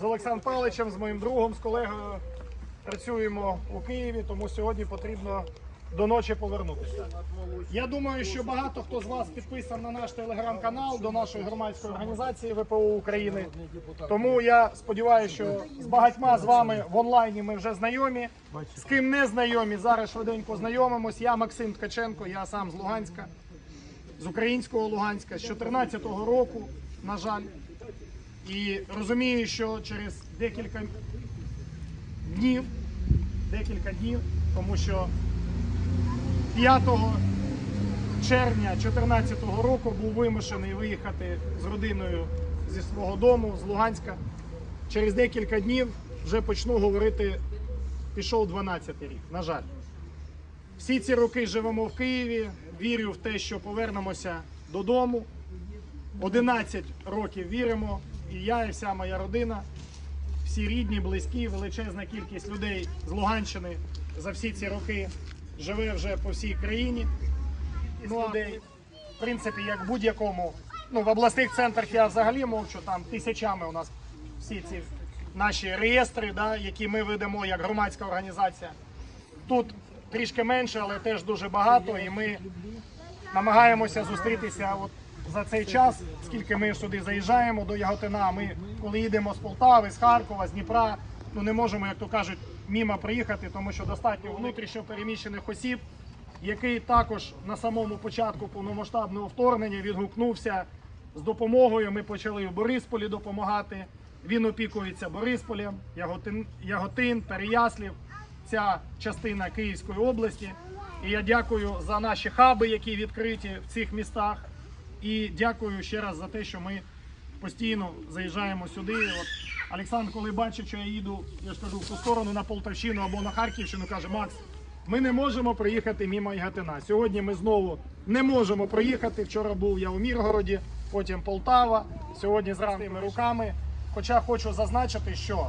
З Олександром Павловичем, з моїм другом, з колегою працюємо у Києві, тому сьогодні потрібно до ночі повернутися. Я думаю, що багато хто з вас підписан на наш телеграм-канал до нашої громадської організації ВПО України. Тому я сподіваюся, що з багатьма з вами в онлайні ми вже знайомі. З ким не знайомі, зараз швиденько знайомимось. Я Максим Ткаченко, я сам з Луганська, з українського Луганська, з 2014 року, на жаль. І розумію, що через декілька днів, декілька днів, тому що 5 червня 2014 року був вимушений виїхати з родиною зі свого дому з Луганська. Через декілька днів вже почну говорити, пішов 12 рік, на жаль. Всі ці роки живемо в Києві, вірю в те, що повернемося додому. 11 років віримо, і я, і вся моя родина, всі рідні, близькі, величезна кількість людей з Луганщини за всі ці роки живе вже по всій країні. Ну, людей, в принципі, як в будь-якому, ну в обласних центрах я взагалі мовчу, там тисячами у нас всі ці наші реєстри, да, які ми ведемо як громадська організація. Тут трішки менше, але теж дуже багато, і ми намагаємося зустрітися от за цей час, скільки ми сюди заїжджаємо до Яготина. Ми коли їдемо з Полтави, з Харкова, з Дніпра, ну не можемо, як то кажуть, мімо приїхати, тому що достатньо внутрішньо переміщених осіб, який також на самому початку повномасштабного вторгнення відгукнувся з допомогою. Ми почали в Борисполі допомагати. Він опікується Борисполем, Яготин, Яготин, Переяслів, ця частина Київської області. І я дякую за наші хаби, які відкриті в цих містах. І дякую ще раз за те, що ми постійно заїжджаємо сюди. От Олександр, коли бачив, що я їду, я ж кажу, в ту сторону на Полтавщину або на Харківщину, каже, Макс, ми не можемо проїхати мимо Яготина. Сьогодні ми знову не можемо проїхати. Вчора був я у Міргороді, потім Полтава. Сьогодні з ранними руками. Хоча хочу зазначити, що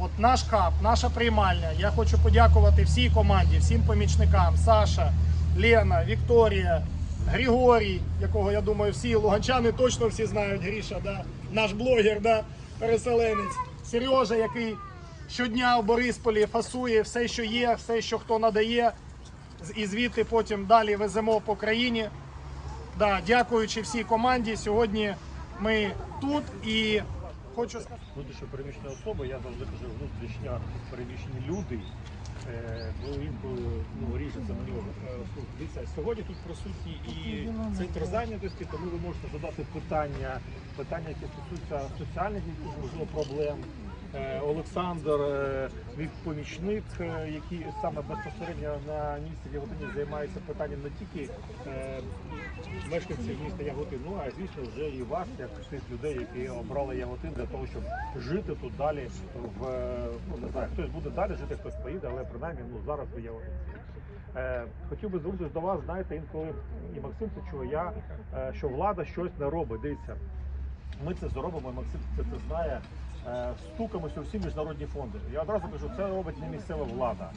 от наш хаб, наша приймальня. Я хочу подякувати всій команді, всім помічникам, Саша, Лена, Вікторія, Григорій, якого я думаю, всі луганчани точно всі знають. Гріша, да? наш блогер, да? переселенець, Сережа, який щодня в Борисполі фасує все, що є, все, що хто надає, і звідти потім далі веземо по країні. Да, дякуючи всій команді, сьогодні ми тут і хочу сказати. внутрішньо переміщені особи, я завжди кажу, внутрішньо переміщені люди. Е, він інколи ну, ріжеться на нього. Е, сьогодні тут присутній і центр зайнятості, тому ви можете задати питання, питання, які стосуються соціальних можливо, проблем. Е, Олександр, е, мій помічник, е, який саме безпосередньо на місці Яготині займається питанням не тільки мешканців міста Яготин, ну а звісно вже і вас, як тих людей, які обрали Яготин для того, щоб жити тут далі в ну не знаю, хтось буде далі жити, хтось поїде, але принаймні ну зараз ви Яготин. Хотів би звернутися до вас, знаєте, інколи і Максим це чує, я, що влада щось не робить. Дивіться, ми це зробимо, Максим це, це знає. Е, Стукаємося у всі міжнародні фонди. Я одразу кажу, це робить не місцева влада.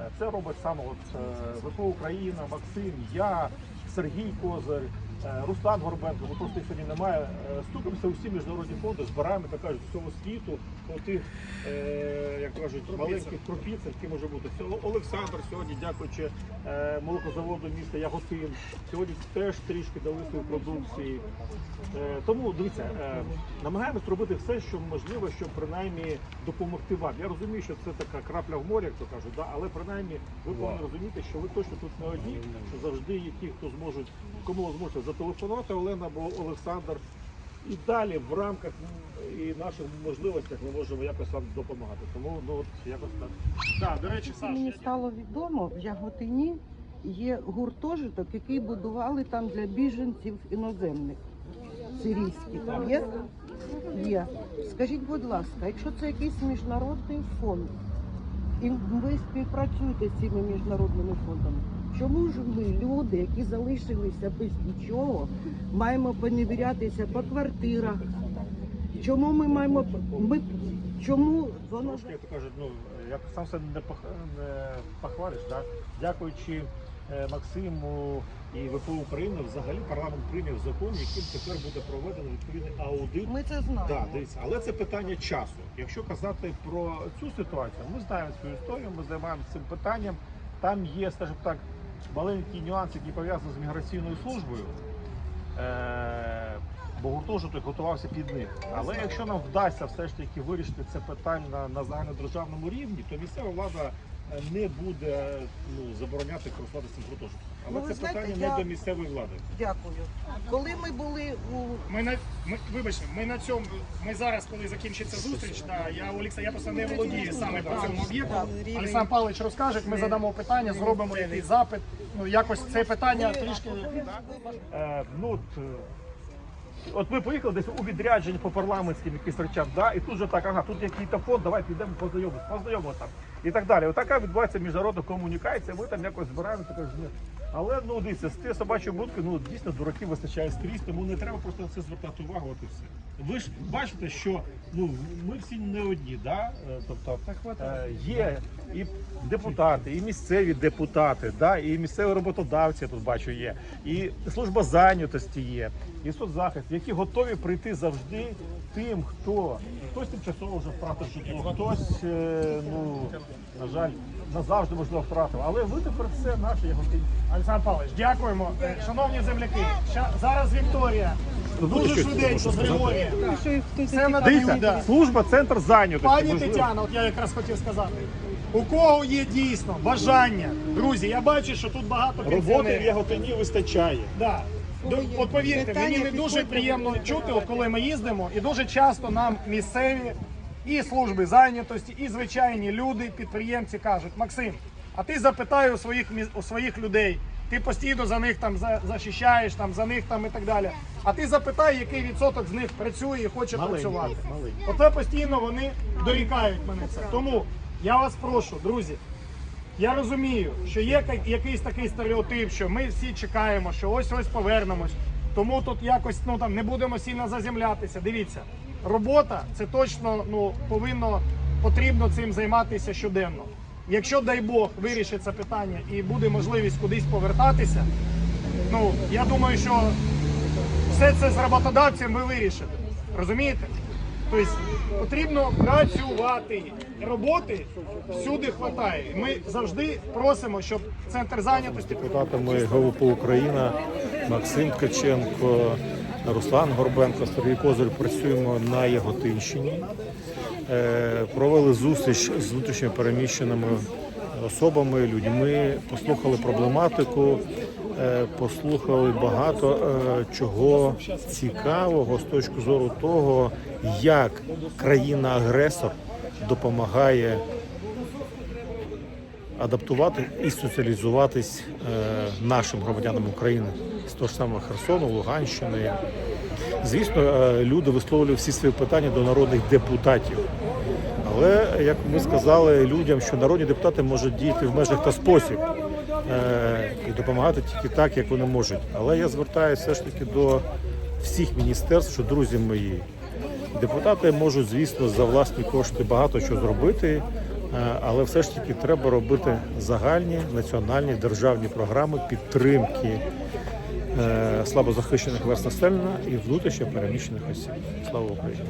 Е, Це робить саме от е, ВПО Україна, Максим, я, Сергій Козир, Руслан Горбенко, бо просто їх сьогодні немає. Е, Стукаємося у міжнародні фонди, збираємо, так кажуть, з всього світу, по тих, е, як кажуть, маленьких кропіцях, які може бути. Олександр сьогодні, дякуючи е, молокозаводу міста Яготин, сьогодні теж трішки дали свої продукції. Е, Тому дивіться, е, намагаємось робити все, що можливо, щоб принаймні допомогти вам. Я розумію, що це така крапля в морі, як то кажуть, да? але принаймні ви повинні розуміти, що ви точно тут не одні, що завжди є ті, хто зможуть, кому ви зможете зателефонувати Олена або Олександр. І далі в рамках і наших можливостях ми можемо якось вам допомагати. Тому ну от якось так. Да, до речі, Саш, Мені я стало відомо, в Яготині є гуртожиток, який будували там для біженців іноземних. Сирійських. Є? Є. Скажіть, будь ласка, якщо це якийсь міжнародний фонд, і ви співпрацюєте з цими міжнародними фондами, чому ж ми, люди, які залишилися без нічого, маємо поневірятися по квартирах? Чому ми маємо ми чому воно як кажуть, ну як сам себе не, пох... не похвалиш, да? дякуючи е, Максиму і ВПО України взагалі парламент прийняв закон, яким тепер буде проведено відповідний аудит. Ми це знаємо. Да, дивіться, але це питання часу. Якщо казати про цю ситуацію, ми знаємо цю історію, ми займаємося цим питанням. Там є, скажімо так, маленький нюанс, який пов'язаний з міграційною службою. Е, бо гуртожиток готувався під них. Але якщо нам вдасться все ж таки вирішити це питання на, на загальнодержавному рівні, то місцева влада е, не буде ну, забороняти користуватися цим гуртожитком. Але Ну, це знаєте, питання я- не до місцевої влади. Дякую. Коли ми були у Ми на ми, вибачте, ми на цьому. Ми зараз, коли закінчиться зустріч, да, я Олекса, я просто не володію саме по цьому об'єкту. Олександр Павлович розкаже, ми задамо питання, зробимо якийсь запит. Ну якось це питання трішки. Е, ну, от, е, от ми поїхали десь у відрядження по парламентським якісь речам, да, і тут же так, ага, тут якийсь фонд, давай підемо познайомимося, познайомимося там. І так далі. Отака відбувається міжнародна комунікація, ми там якось збираємо таке ж. ні. Але ну дивіться, з тієї собачої будки, ну дійсно дураків вистачає скрізь, тому не треба просто на це звертати увагу. От і все. Ви ж бачите, що ну ми всі не одні, да? Е, тобто е, є і депутати, і місцеві депутати, да? і місцеві роботодавці я тут бачу є, і служба зайнятості є, і соцзахист, які готові прийти завжди тим, хто хтось тимчасово вже втратив житло, хтось, е, ну на жаль, назавжди можливо втратив. Але ви тепер все наше його Олександр Павлович, дякуємо. Е, Шановні земляки, ща- зараз Вікторія. Дуже швиденько з Григорія. Все надають. Дивіться, да. служба центр зайнятості. Пані Можливо. Тетяна, от я якраз хотів сказати. У кого є дійсно бажання, друзі, я бачу, що тут багато роботи в пенсіонерів. Яготині вистачає. Да. До- От повірте, мені не дуже приємно чути, от коли ми їздимо, і дуже часто нам місцеві і служби зайнятості, і звичайні люди, підприємці кажуть, Максим, а ти запитай у своїх міс- у своїх людей. Ти постійно за них там за- захищаєш, там за них там і так далі. А ти запитай, який відсоток з них працює і хоче Маленький, працювати. маленький. Оце постійно вони дорікають мене це. Тому я вас прошу, друзі, я розумію, що є якийсь такий стереотип, що ми всі чекаємо, що ось ось повернемось. Тому тут якось ну там не будемо сильно заземлятися. Дивіться, робота це точно ну повинно потрібно цим займатися щоденно. Якщо дай Бог вирішить це питання і буде можливість кудись повертатися, ну я думаю, що все це з роботодавцем ви вирішите. Розумієте? Тобто потрібно працювати. Роботи всюди вистачає. Ми завжди просимо, щоб центр зайнятості депутатами ГВП Україна Максим Ткаченко, Руслан Горбенко, Сергій Козир працюємо на Яготинщині. Е, Провели зустріч з внутрішньо переміщеними особами, людьми, послухали проблематику, е, послухали багато е, чого цікавого з точки зору того, як країна-агресор допомагає адаптувати і соціалізуватись е, нашим громадянам України з того ж самого Херсону, Луганщини. Звісно, е, люди висловлювали всі свої питання до народних депутатів. Але як ми сказали людям, що народні депутати можуть діяти в межах та спосіб е, і допомагати тільки так, як вони можуть. Але я звертаюся все ж таки до всіх міністерств, що друзі мої, Депутати можуть, звісно, за власні кошти багато що зробити, е, але все ж таки треба робити загальні національні державні програми підтримки е, слабозахищених верст населення і внутрішньо переміщених осіб. Слава Україні!